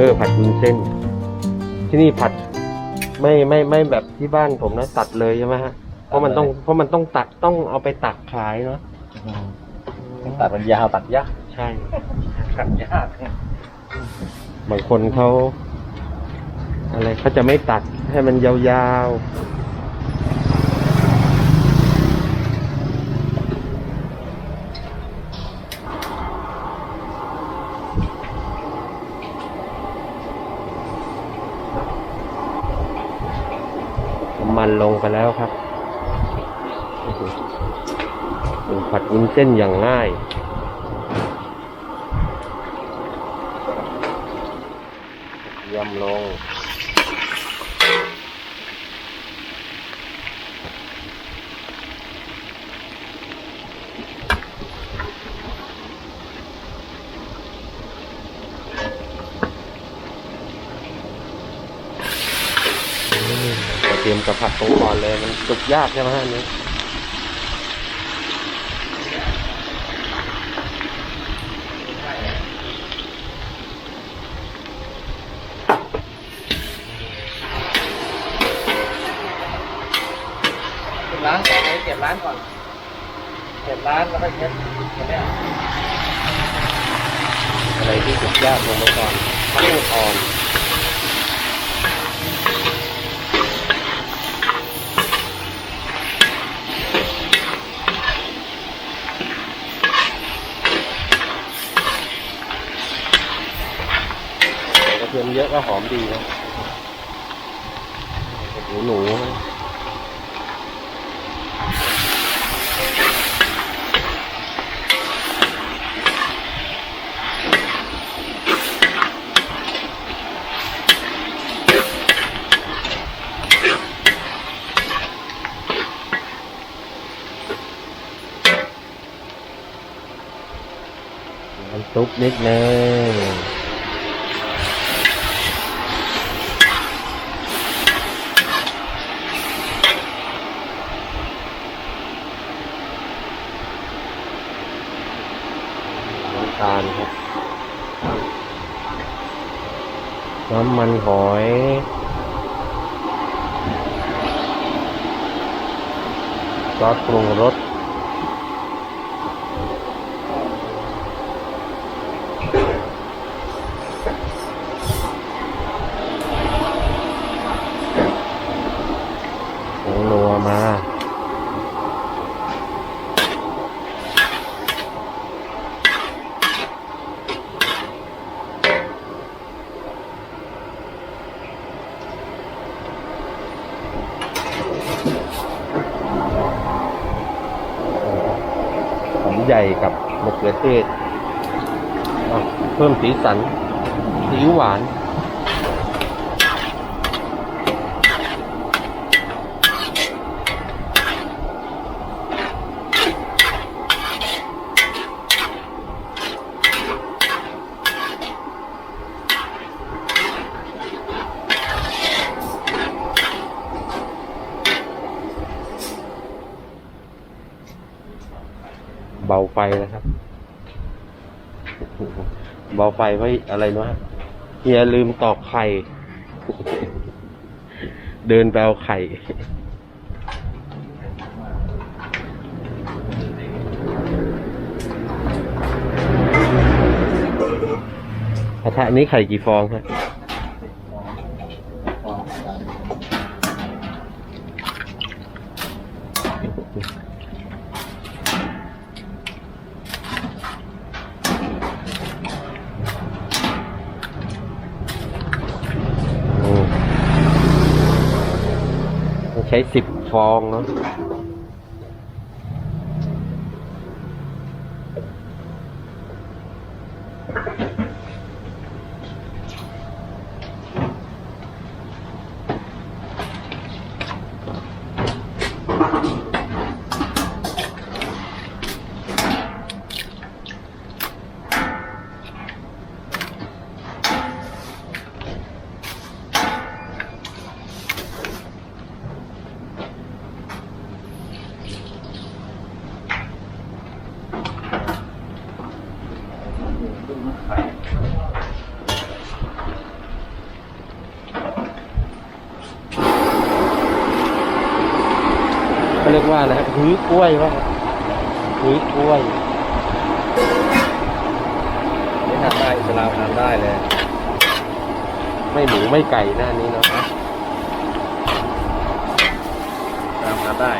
เส้น ที่นี่ผัดไม่ไม่ไม่แบบที่บ้านผมนะตัดเลยใช่ไหมฮะเพราะมันต้องเพราะมันต้องตัดต้องเอาไปตักขายเนาะตัดมันยาวตัดยากใช่ตัดยากบางคนเขาอะไรเขาจะไม่ตัดให้มันยาวๆ ลงไปแล้วครับผัดวุ้นเส้นอย่างง่ายำลง ก็เต รียมกระผัดตรงก่อนเลยมันสุกยากใช่ไหมฮะอันนี้เก็บร้านก่อนเก็บร้านก่อนเก็บร้านแล้วก็เช็ดเก็บไม่เอาอะไรที่สุกยากลงไปก่อนตั้งอ่อนกระเทียม เยอะก็หอมดีนะหนูหนูน้ำซุปนิดนึง น้ำตาลครับ น้ำมันหอยซอสปรุงรสผงนัวมา หอม ใหญ่กับมะเขือเทศอ่เพิ่มสีสันสีหวาน เบาไฟนะครับ เบาไฟไว้อะไรนะเฮียลืมตอกไข่ เดินไปเอาไข่กระทะนี้ไข่กี่ฟองฮะ โอ้ต้อง ใช้สิบฟองเนาะ กล้วยว่าหื้อกล้วยนี่ทำได้อิสลามทำได้เลย ไม่หมูไม่ไก่หน้านี้เนาะทำทำได้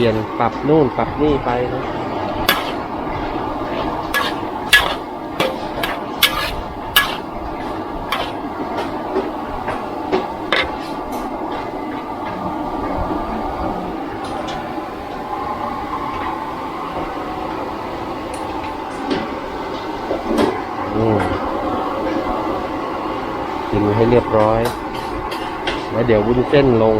ปลี่ยนปรับนู่นปรับนี่ไปนะอืมกินให้เรียบร้อย แล้วเดี๋ยววุ้นเส้นลง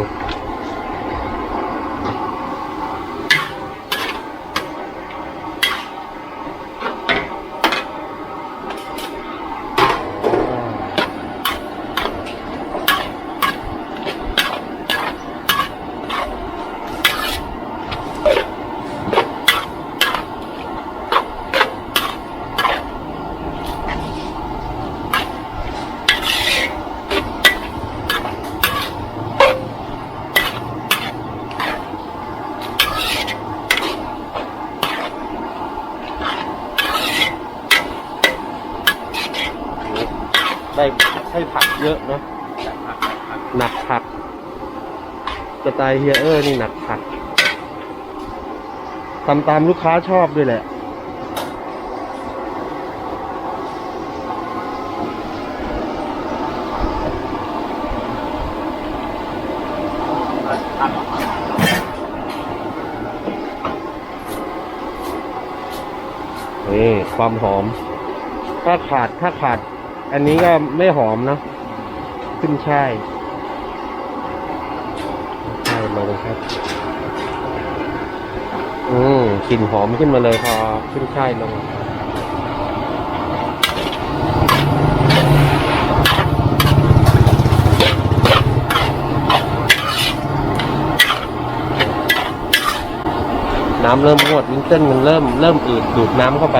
ได้ให้ผักเยอะเนาะหนักผักสไตล์เฮียเออร์นี่หนักผักทำตามลูกค้าชอบด้วยแหละนี่ความหอม ถ้าขาดถ้าขาด อันนี้ก็ไม่หอมเนอะขึ้นช่ายใช่ายลงครับ อืมกลิ่นหอมขึ้นมาเลยพอขึ้นช่ายลงน้ำเริ่มงวดลิ้นเส้นมันเริ่มเริ่มอืดดูดน้ำเข้าไป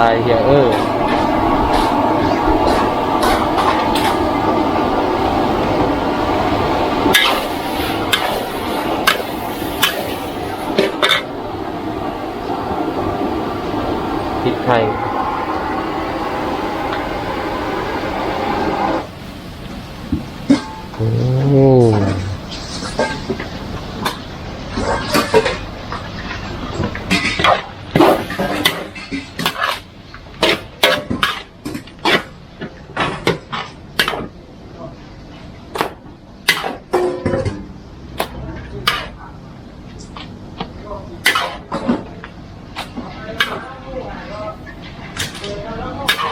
ตายเฮียเออพริกไทย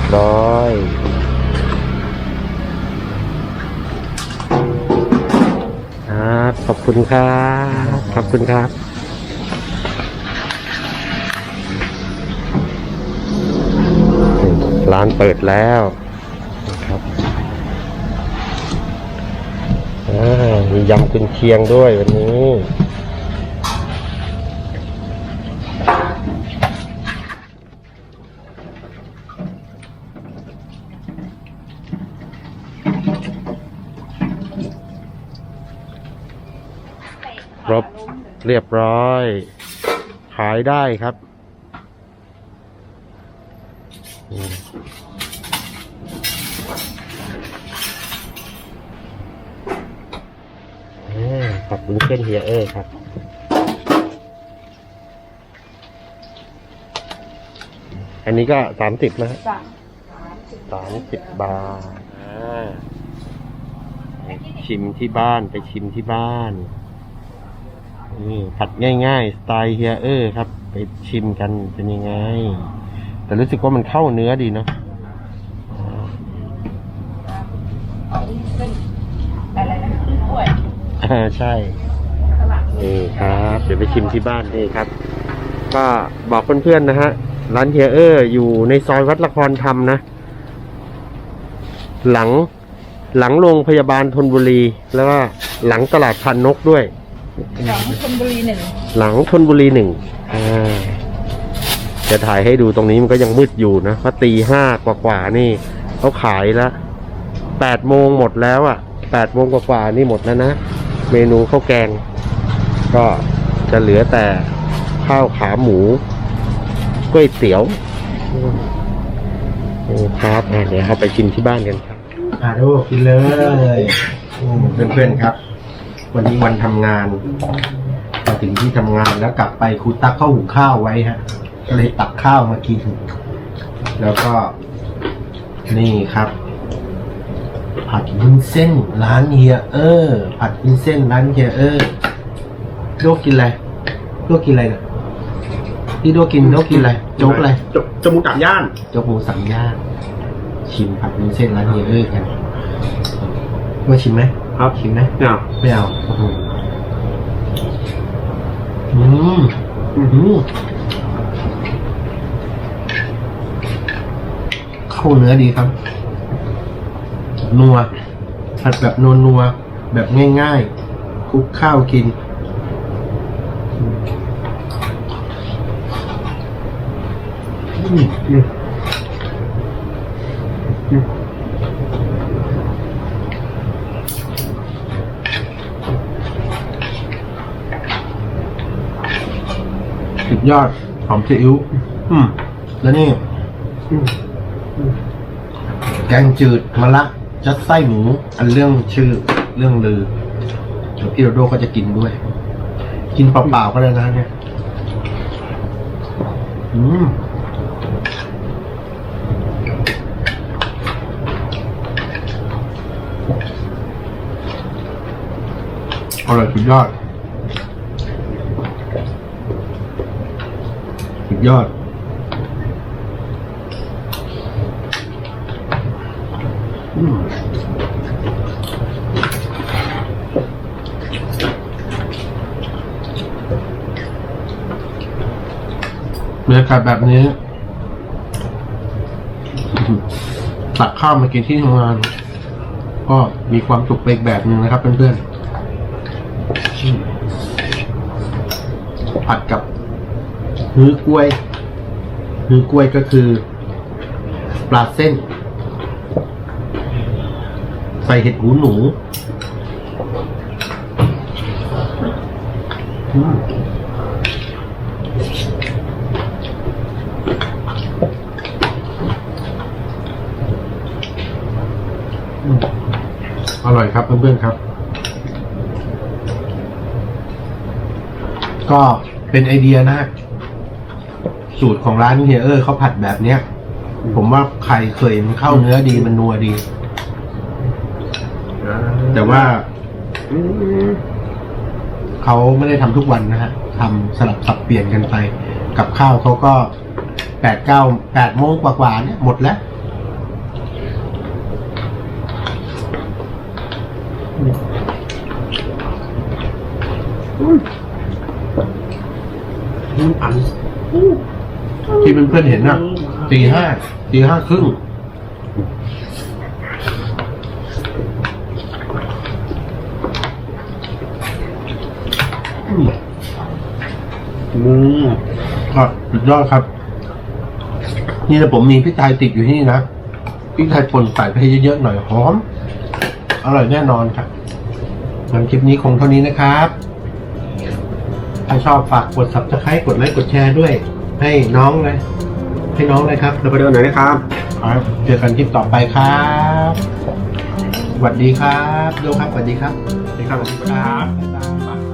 ยบร้อยครับขอบคุณครับขอบคุณครับร้านเปิดแล้วครับมียำกุนเชียงด้วยวันนี้ รบเรียบร้อย ขายได้ครับอืมอ่าขอบคุณเช่นเฮียเออครับอันนี้ก็สามสิบนะฮะจ้ะสามสิบบาทอ่าไปชิมที่บ้านไปชิมที่บ้าน นี่ผัดง่ายๆ สไตล์เฮียเออครับ ไปชิมกันเป็นยังไง แต่รู้สึกว่ามันเข้าเนื้อดีเนาะอ่าเป็นอะไรนะกล้วยอ่าใช่นี่ครับ เดี๋ยวไปชิมที่บ้านนี่ครับ ก็บอกเพื่อนๆนะฮะ ร้านเฮียเอออยู่ในซอยวัดละครธรรมนะ หลังหลังโรงพยาบาลธนบุรี แล้วก็หลังตลาดพันนกด้วย ของชลบุรีหนึ่งหลังธนบุรีหนึ่งอ่าจะถ่ายให้ดูตรงนี้มันก็ยังมืดอยู่นะเพราะตีห้ากว่าๆนี่เขาขายแล้วแปดโมงหมดแล้วอะแปดโมงกว่าๆนี่หมดแล้วนะ เมนูข้าวแกง ก็จะเหลือแต่ข้าวขาหมูก๋วยเตี๋ยวอืมนี่ครับอะเดี๋ยวเราไปชิมที่บ้านกันครับอ่าดูกินเลยเพื่อนๆครับ วันนี้วันทำงานมาถึงที่ทำงานแล้วกลับไปครูตักเข้าหุงข้าวไว้ฮะ ก็เลยตักข้าวมากิน แล้วก็ นี่ครับ ผัดวุ้นเส้นร้านเฮียเออ ผัดวุ้นเส้นร้านเฮียเออโดกินอะไรโดกินอะไรนะพี่โดกินโดกินอะไรโจ๊กอะไรจจมูกตับย่านโจ๊กหมูสัมย่างชิมผัดวุ้นเส้นร้านเฮียเออกันว่าชิมไหม ครับชิมไหมเนี่ยไม่เอาอืมอืมเข้าเนื้อดีครับ นัวผัดแบบนัวนัวๆแบบง่ายๆคลุกข้าวกิน อืมอืมอืม สุดยอดหอมซีอิ๊วอืม แล้วนี่ แกงจืดมะละจัดไส้หมู อันเรื่องชื่อเรื่องลือดี๋ยวพี่โรโดก็จะกินด้วย กินเปล่าๆก็ได้นะเนี่ย อืมอร่อยสุดยอด สุด ยอดอืมบรรยากาศแบบนี้ ตักข้าวมากินที่ทำงาน ก็มีความสุขไปอีกแบบหนึ่งนะครับเพื่อนๆผัดกับ ฮือกล้วยฮือกล้วยก็คือ ปลาเส้น ใส่เห็ดหูหนูอืมอืมอร่อยครับเพื่อนๆครับ ก็เป็นไอเดียนะ สูตรของร้านเฮียเออร์เขาผัดแบบเนี้ย ผมว่าใครเคยมันเข้าเนื้อดีมันนัวดี แต่ว่าเขาไม่ได้ทำทุกวันนะฮะทำสลับสับเปลี่ยนกันไป กับข้าวเขาก็แปดเก้าแปดโมงกว่าๆเนี่ยหมดแล้ว อืมอัน อืม ที่เพื่อนๆเห็นน่ะตีห้าตีห้าครึ่งอืมอืมครับสุดยอดครับ นี่นะผมมีพริกไทยติดอยู่ที่นี่นะพริกไทยป่นใส่ไปเยอะๆหน่อยหอม อร่อยแน่นอนครับงั้นคลิปนี้คงเท่านี้นะครับ ถ้าชอบฝากกด subscribe กดไลค์กดแชร์ด้วย ให้น้องเลยให้น้องเลยครับเราไปเดินไหนนะครับครับเจอกันคลิปต่อไปครับสวัสดีครับโยครับสวัสดีครับนี่ครับครับบ๊ายบาย